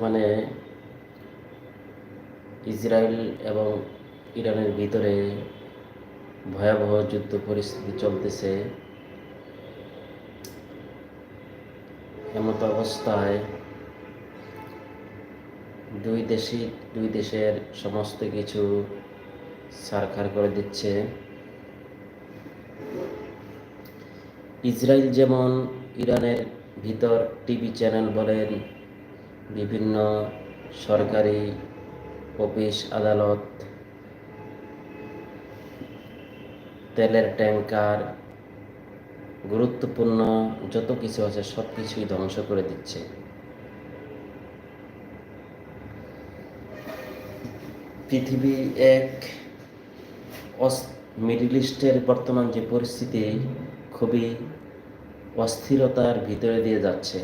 বর্তমানে ইসরায়েল এবং ইরানের ভিতরে ভয়াবহ যুদ্ধ পরিস্থিতি চলতেছে। এমত অবস্থায় দুই দেশই, দুই দেশের সমস্ত কিছু সারখার করে দিচ্ছে। ইসরায়েল যেমন ইরানের ভিতর টিভি চ্যানেল বলেন বিভিন্ন সরকারি অফিস, আদালত, তেলের ট্যাঙ্কার গুরুত্বপূর্ণ যত কিছু আছে সব কিছুই ধ্বংস করে দিচ্ছে। পৃথিবী এক মিডিল ইস্টের বর্তমান যে পরিস্থিতি, খুবই অস্থিরতার ভিতরে দিয়ে যাচ্ছে।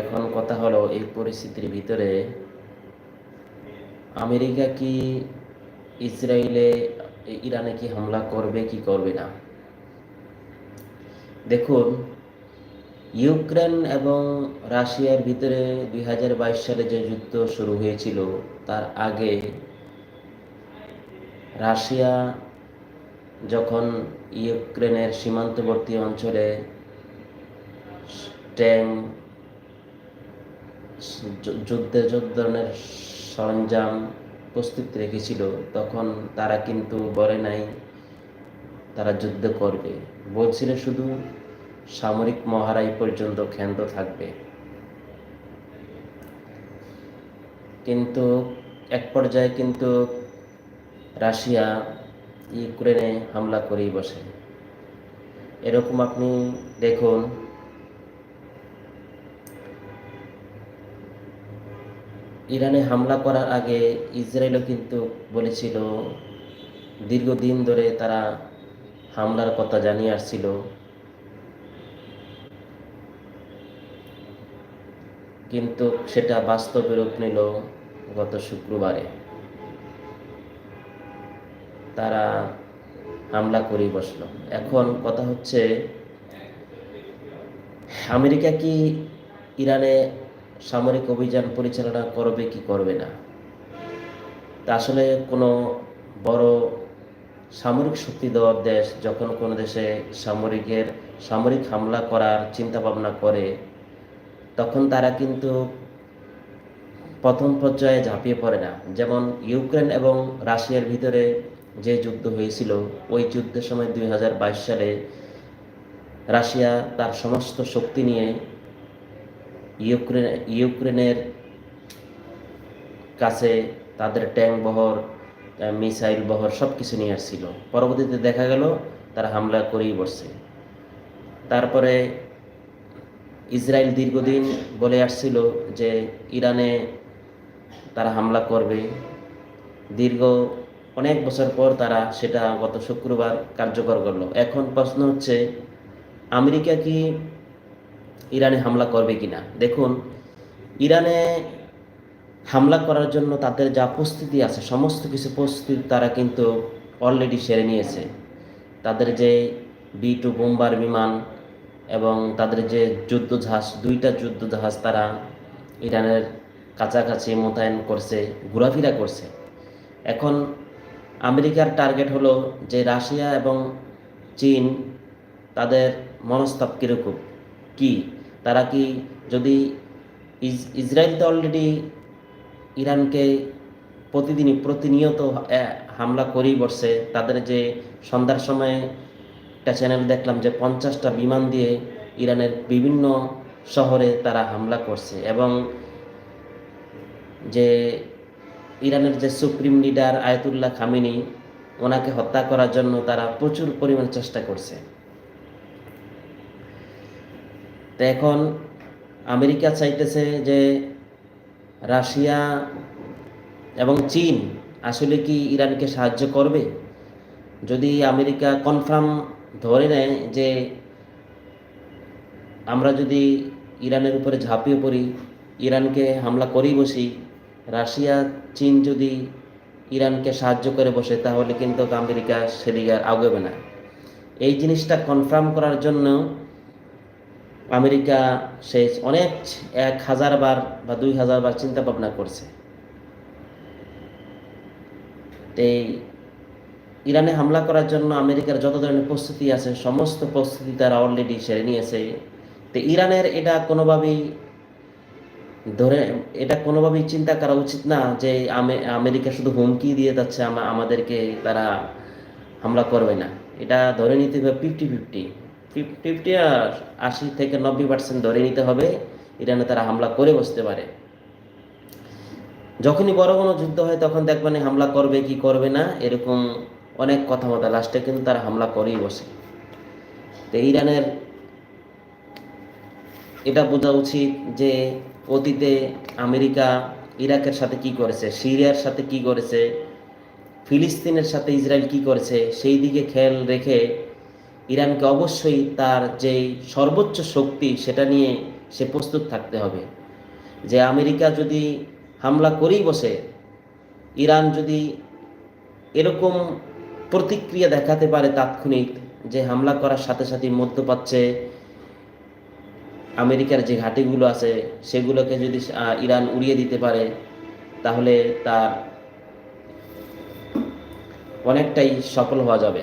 এখন কথা হলো এই পরিস্থিতির ভিতরে আমেরিকা কি ইসরায়েলে ইরানে কি হামলা করবে, কি করবে না? দেখুন, ইউক্রেন এবং রাশিয়ার ভিতরে দু হাজার বাইশ সালে যে যুদ্ধ শুরু হয়েছিল, তার আগে রাশিয়া যখন ইউক্রেনের সীমান্তবর্তী অঞ্চলে ট্যাঙ্ক যুদ্ধের যত ধরনের সরঞ্জাম প্রস্তুত রেখেছিল, তখন তারা কিন্তু বলে নাই তারা যুদ্ধ করবে। বলছিল শুধু সামরিক মহারাই পর্যন্ত ক্ষান্ত থাকবে। কিন্তু এক পর্যায়ে কিন্তু রাশিয়া ইউক্রেনে হামলা করেই বসে। এরকম আপনি দেখুন ইরানে হামলা করার আগে ইসরায়েলও কিন্তু বলেছিল, দীর্ঘদিন ধরে তারা হামলার কথা জানিয়ে আসছিল। কিন্তু সেটা বাস্তবে রূপ নিল গত শুক্রবারে। তারা হামলা করেই বসল। এখন কথা হচ্ছে, আমেরিকা কি ইরানে সামরিক অভিযান পরিচালনা করবে কি করবে না? তা আসলে কোনো বড় সামরিক শক্তি দেওয়ার দেশ যখন কোনো দেশে সামরিকের সামরিক হামলা করার চিন্তা ভাবনা করে, তখন তারা কিন্তু প্রথম পর্যায়ে ঝাঁপিয়ে পড়ে না। যেমন ইউক্রেন এবং রাশিয়ার ভিতরে যে যুদ্ধ হয়েছিল, ওই যুদ্ধের সময় দুই হাজার বাইশ সালে রাশিয়া তার সমস্ত শক্তি নিয়ে ইউক্রেন, ইউক্রেনের কাছে তাদের ট্যাঙ্ক বহর মিসাইল বহর সব কিছু নিয়ে আসছিল। পরবর্তীতে দেখা গেল তারা হামলা করেই বসছে। তারপরে ইসরায়েল দীর্ঘদিন বলে আসছিল যে ইরানে তারা হামলা করবে। দীর্ঘ অনেক বছর পর তারা সেটা গত শুক্রবার কার্যকর করল। এখন প্রশ্ন হচ্ছে, আমেরিকা কি ইরানে হামলা করবে কিনা? দেখুন, ইরানে হামলা করার জন্য তাদের যা প্রস্তুতি আছে, সমস্ত কিছু প্রস্তুতি তারা কিন্তু অলরেডি সেরে নিয়েছে। তাদের যে বি টু বোম্বার বিমান এবং তাদের যে যুদ্ধ জাহাজ দুইটা যুদ্ধ জাহাজ তারা ইরানের কাছাকাছি মোতায়েন করছে, ঘোরাফেরা করছে। এখন আমেরিকার টার্গেট হলো যে রাশিয়া এবং চীন তাদের মনস্তাপ কীরকম? কি? তারা কি যদি ইসরায়েল তো অলরেডি ইরানকে প্রতিদিনই প্রতিনিয়ত হামলা করেই বসছে তাদের যে সন্ধ্যার সময় একটা চ্যানেল দেখলাম যে পঞ্চাশটা বিমান দিয়ে ইরানের বিভিন্ন শহরে তারা হামলা করছে এবং যে ইরানের যে সুপ্রিম লিডার আয়তুল্লাহ খামিনি, ওনাকে হত্যা করার জন্য তারা প্রচুর পরিমাণ চেষ্টা করছে। তো এখন আমেরিকা চাইতেছে যে রাশিয়া এবং চীন আসলে কি ইরানকে সাহায্য করবে? যদি আমেরিকা কনফার্ম ধরে নেয় যে আমরা যদি ইরানের উপরে ঝাঁপিয়ে পড়ি, ইরানকে হামলা করেই বসি, রাশিয়া, চীন যদি ইরানকে সাহায্য করে বসে, তাহলে কিন্তু আমেরিকা সেদিকে আর আগাবে না। এই জিনিসটা কনফার্ম করার জন্য আমেরিকা সে অনেক এক হাজার বার বা দুই হাজার বার চিন্তা ভাবনা করছে। এই ইরানে হামলা করার জন্য আমেরিকার যত ধরনের প্রস্তুতি আছে, সমস্ত প্রস্তুতি তারা অলরেডি সেরে নিয়েছে। তো ইরানের এটা কোনোভাবেই ধরে, এটা কোনোভাবেই চিন্তা করা উচিত না যে আমে- আমেরিকা শুধু হুমকি দিয়ে যাচ্ছে আমাদেরকে তারা হামলা করবে না। এটা ধরে নিতে হবে ফিফটি ফিফটি ফিফটি আশি থেকে নব্বই পার্সেন্ট ধরে নিতে হবে। ইরানে তারা হামলা করে বসতে পারে। যখনই বড় কোনো যুদ্ধ হয়, তখন দেখবেন হামলা করবে কি করবে না, এরকম অনেক কথা মতো লাস্টে কিন্তু তারা হামলা করেই বসে। তো ইরানের এটা বোঝা উচিত যে অতীতে আমেরিকা ইরাকের সাথে কি করেছে, সিরিয়ার সাথে কি করেছে, ফিলিস্তিনের সাথে ইসরায়েল কি করেছে, সেই দিকে খেয়াল রেখে ইরানকে অবশ্যই তার যেই সর্বোচ্চ শক্তি সেটা নিয়ে সে প্রস্তুত থাকতে হবে। যে আমেরিকা যদি হামলা করেই বসে, ইরান যদি এরকম প্রতিক্রিয়া দেখাতে পারে তাৎক্ষণিক যে হামলা করার সাথে সাথে মধ্যপ্রাচ্যে আমেরিকার যে ঘাঁটিগুলো আছে সেগুলোকে যদি ইরান উড়িয়ে দিতে পারে, তাহলে তার অনেকটাই সফল হওয়া যাবে।